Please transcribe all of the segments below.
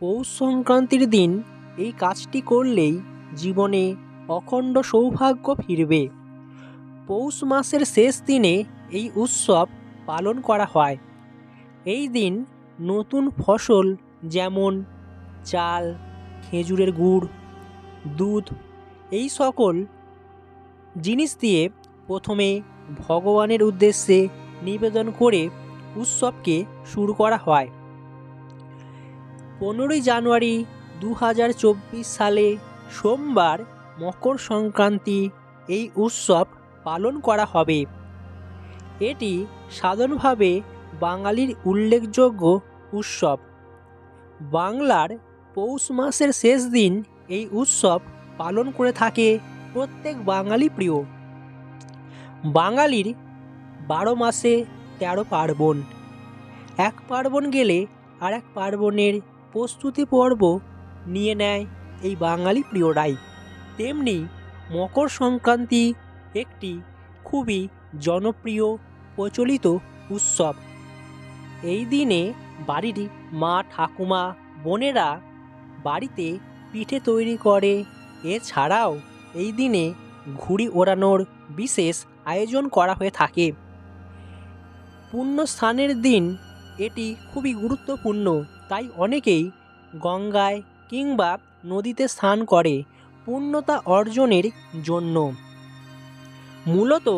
পৌষ সংক্রান্তির দিন এই কাজটি করলেই জীবনে অখণ্ড সৌভাগ্য ফিরবে। পৌষ মাসের শেষ দিনে এই উৎসব পালন করা হয়। এই দিন নতুন ফসল যেমন চাল, খেজুরের গুড়, দুধ, এই সকল জিনিস দিয়ে প্রথমে ভগবানের উদ্দেশ্যে নিবেদন করে উৎসবকে শুরু করা হয়। পনেরোই জানুয়ারি দু হাজার চব্বিশ সালে সোমবার মকর সংক্রান্তি এই উৎসব পালন করা হবে। এটি সাধারণভাবে বাঙালির উল্লেখযোগ্য উৎসব। বাংলার পৌষ মাসের শেষ দিন এই উৎসব পালন করে থাকে প্রত্যেক বাঙালি প্রিয়। বাঙালির বারো মাসে তেরো পার্বণ। এক পার্বণ গেলে আর এক পার্বণের প্রস্তুতি পর্ব নিয়ে নেয় এই বাঙালি প্রিয়রাই। তেমনি মকর সংক্রান্তি একটি খুবই জনপ্রিয়, প্রচলিত উৎসব। এই দিনে বাড়ির মা, ঠাকুমা, বোনেরা বাড়িতে পিঠে তৈরি করে। এছাড়াও এই দিনে ঘুড়ি ওড়ানোর বিশেষ আয়োজন করা হয়ে থাকে। পুণ্য স্নানের দিন এটি খুবই গুরুত্বপূর্ণ। তাই অনেকেই গঙ্গায় কিংবা নদীতে স্নান করে পূর্ণতা অর্জনের জন্য। মূলত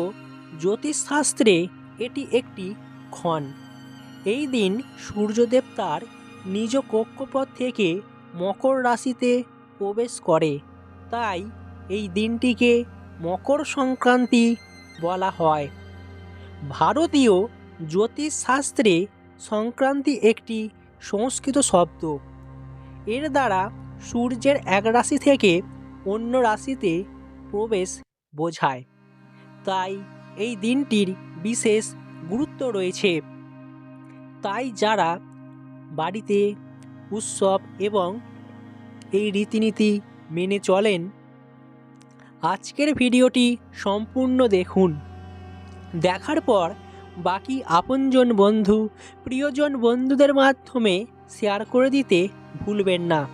জ্যোতিষশাস্ত্রে এটি একটি ক্ষণ। এই দিন সূর্যদেব তার নিজ কক্ষপথ থেকে মকর রাশিতে প্রবেশ করে। তাই এই দিনটিকে মকর সংক্রান্তি বলা হয়। ভারতীয় জ্যোতিষশাস্ত্রে সংক্রান্তি একটি সংস্কৃত শব্দ। এর দ্বারা সূর্যের এক রাশি থেকে অন্য রাশিতে প্রবেশ বোঝায়। তাই এই দিনটির বিশেষ গুরুত্ব রয়েছে। তাই যারা বাড়িতে উৎসব এবং এই রীতিনীতি মেনে চলেন, আজকের ভিডিওটি সম্পূর্ণ দেখুন। দেখার পর বাকি আপনজন বন্ধু, প্রিয়জন বন্ধুদের মাধ্যমে শেয়ার করে দিতে ভুলবেন না।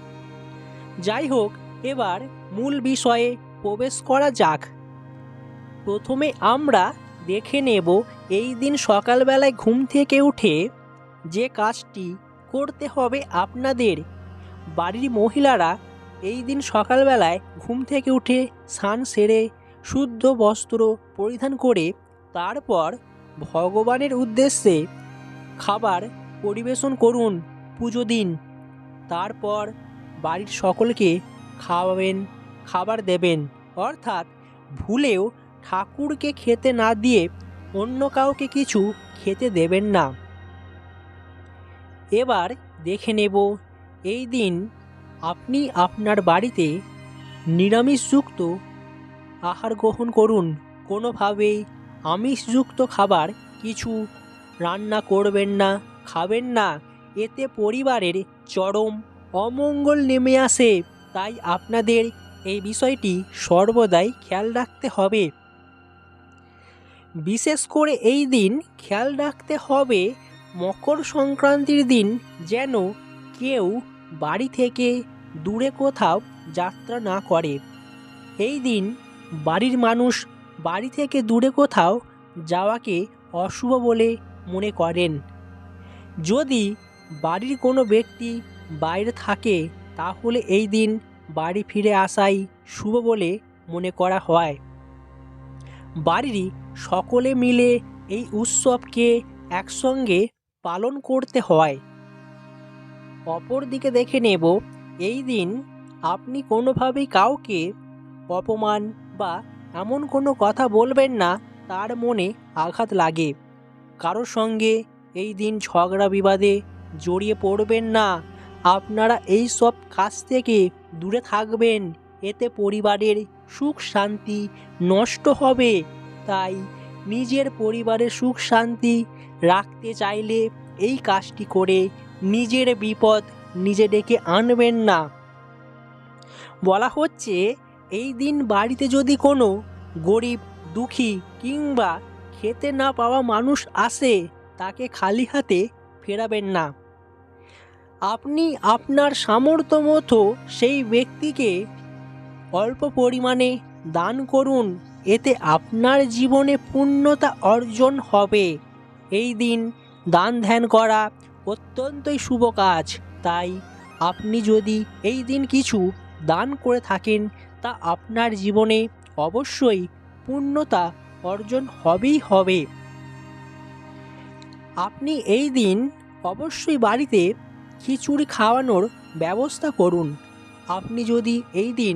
যাই হোক, এবার মূল বিষয়ে প্রবেশ করা যাক। প্রথমে আমরা দেখে নেব এই দিন সকালবেলায় ঘুম থেকে উঠে যে কাজটি করতে হবে আপনাদের। বাড়ির মহিলারা এই দিন সকালবেলায় ঘুম থেকে উঠে স্নান সেরে, শুদ্ধ বস্ত্র পরিধান করে, তারপর ভগবানের উদ্দেশ্যে খাবার পরিবেশন করুন, পুজো দিন। তারপর বাড়ির সকলকে খাওয়াবেন, খাবার দেবেন। অর্থাৎ ভুলেও ঠাকুরকে খেতে না দিয়ে অন্য কাউকে কিছু খেতে দেবেন না। এবার দেখে নেব, এই দিন আপনি আপনার বাড়িতে নিরামিষযুক্ত আহার গ্রহণ করুন। কোনোভাবেই আমিষযুক্ত খাবার কিছু রান্না করবেন না, খাবেন না। এতে পরিবারের চরম অমঙ্গল নেমে আসে। তাই আপনাদের এই বিষয়টি সর্বদাই খেয়াল রাখতে হবে। বিশেষ করে এই দিন খেয়াল রাখতে হবে মকর সংক্রান্তির দিন যেন কেউ বাড়ি থেকে দূরে কোথাও যাত্রা না করে। এই দিন বাড়ির মানুষ বাড়ি থেকে দূরে কোথাও যাওয়াকে অশুভ বলে মনে করেন। যদি বাড়ির কোনো ব্যক্তি বাইরে থাকে, তাহলে এই দিন বাড়ি ফিরে আসাই শুভ বলে মনে করা হয়। বাড়ির সকলে মিলে এই উৎসবকে একসঙ্গে পালন করতে হয়। অপরদিকে দেখে নেব, এই দিন আপনি কোনোভাবেই কাউকে অপমান বা এমন কোনো কথা বলবেন না, তার মনে আঘাত লাগে। কারোর সঙ্গে এই দিন ঝগড়া বিবাদে জড়িয়ে পড়বেন না। আপনারা এই সব কাজ থেকে দূরে থাকবেন, এতে পরিবারের সুখ শান্তি নষ্ট হবে। তাই নিজের পরিবারের সুখ শান্তি রাখতে চাইলে এই কাজটি করে নিজের বিপদ নিজে ডেকে আনবেন না। বলা হচ্ছে এই দিন বাড়িতে যদি কোনো গরিব, দুঃখী কিংবা খেতে না পাওয়া মানুষ আসে, তাকে খালি হাতে ফেরাবেন না। আপনি আপনার সামর্থ্য মতো সেই ব্যক্তিকে অল্প পরিমাণে দান করুন, এতে আপনার জীবনে পূর্ণতা অর্জন হবে। এই দিন দান ধ্যান করা অত্যন্তই শুভ কাজ। তাই আপনি যদি এই দিন কিছু দান করে থাকেন তা আপনার জীবনে অবশ্যই পূর্ণতা অর্জন হবেই হবে। আপনি এই দিন অবশ্যই বাড়িতে খিচুড়ি খাওয়ানোর ব্যবস্থা করুন। আপনি যদি এই দিন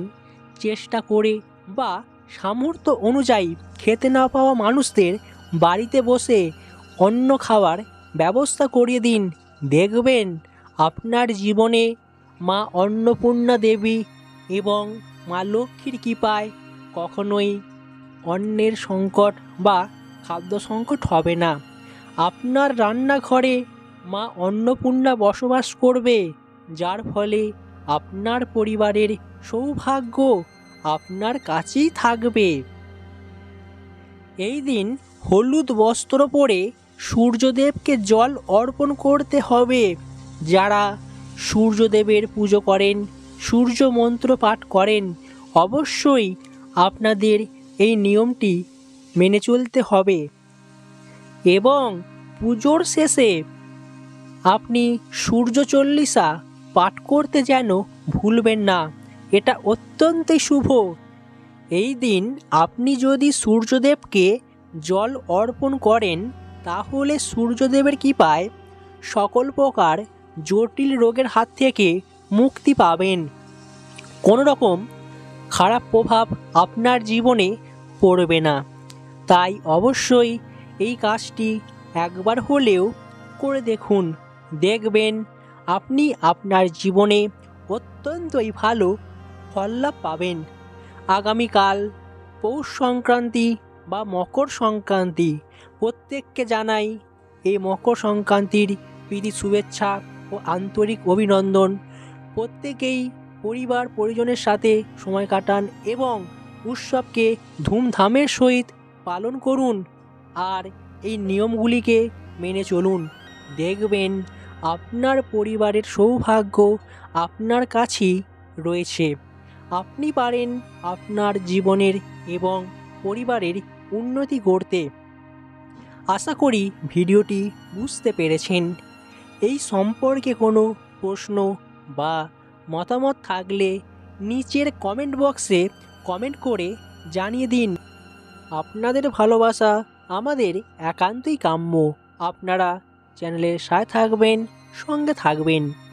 চেষ্টা করে বা সামর্থ্য অনুযায়ী খেতে না পাওয়া মানুষদের বাড়িতে বসে অন্য খাওয়ার ব্যবস্থা করিয়ে দিন, দেখবেন আপনার জীবনে মা অন্নপূর্ণা দেবী এবং মা লক্ষ্মীর কৃপায় কখনোই অন্নের সংকট বা খাদ্য সংকট হবে না। আপনার রান্নাঘরে মা অন্নপূর্ণা বসবাস করবে, যার ফলে আপনার পরিবারের সৌভাগ্য আপনার কাছেই থাকবে। এই দিন হলুদ বস্ত্র পরে সূর্যদেবকে জল অর্পণ করতে হবে। যারা সূর্যদেবের পুজো করেন সূর্য মন্ত্র পাঠ করেন, অবশ্যই আপনাদের এই নিয়মটি মেনে চলতে হবে। এবং পুজোর শেষে আপনি সূর্য চল্লিশা পাঠ করতে যেন ভুলবেন না, এটা অত্যন্তই শুভ। এই দিন আপনি যদি সূর্যদেবকে জল অর্পণ করেন, তাহলে সূর্যদেবের কৃপায় সকল প্রকার জটিল রোগের হাত থেকে মুক্তি পাবেন। কোনো রকম খারাপ প্রভাব আপনার জীবনে পড়বে না। তাই অবশ্যই এই কাজটি একবার হলেও করে দেখুন। দেখবেন আপনি আপনার জীবনে অত্যন্তই ভালো ফললাভ পাবেন। আগামীকাল পৌষ সংক্রান্তি বা মকর সংক্রান্তি, প্রত্যেককে জানাই এই মকর সংক্রান্তির প্রীতি, শুভেচ্ছা ও আন্তরিক অভিনন্দন। প্রত্যেকেই পরিবার, পরিজনের সাথে সময় কাটান এবং উৎসবকে ধুমধামের সহিত পালন করুন আর এই নিয়মগুলিকে মেনে চলুন। দেখবেন আপনার পরিবারের সৌভাগ্য আপনার কাছেই রয়েছে। আপনি পারেন আপনার জীবনের এবং পরিবারের উন্নতি করতে। আশা করি ভিডিওটি বুঝতে পেরেছেন। এই সম্পর্কে কোনো প্রশ্ন বা মতামত থাকলে নিচের কমেন্ট বক্সে কমেন্ট করে জানিয়ে দিন। আপনাদের ভালোবাসা আমাদের একান্তই কাম্য। আপনারা চ্যানেলের সাথে থাকবেন, সঙ্গে থাকবেন।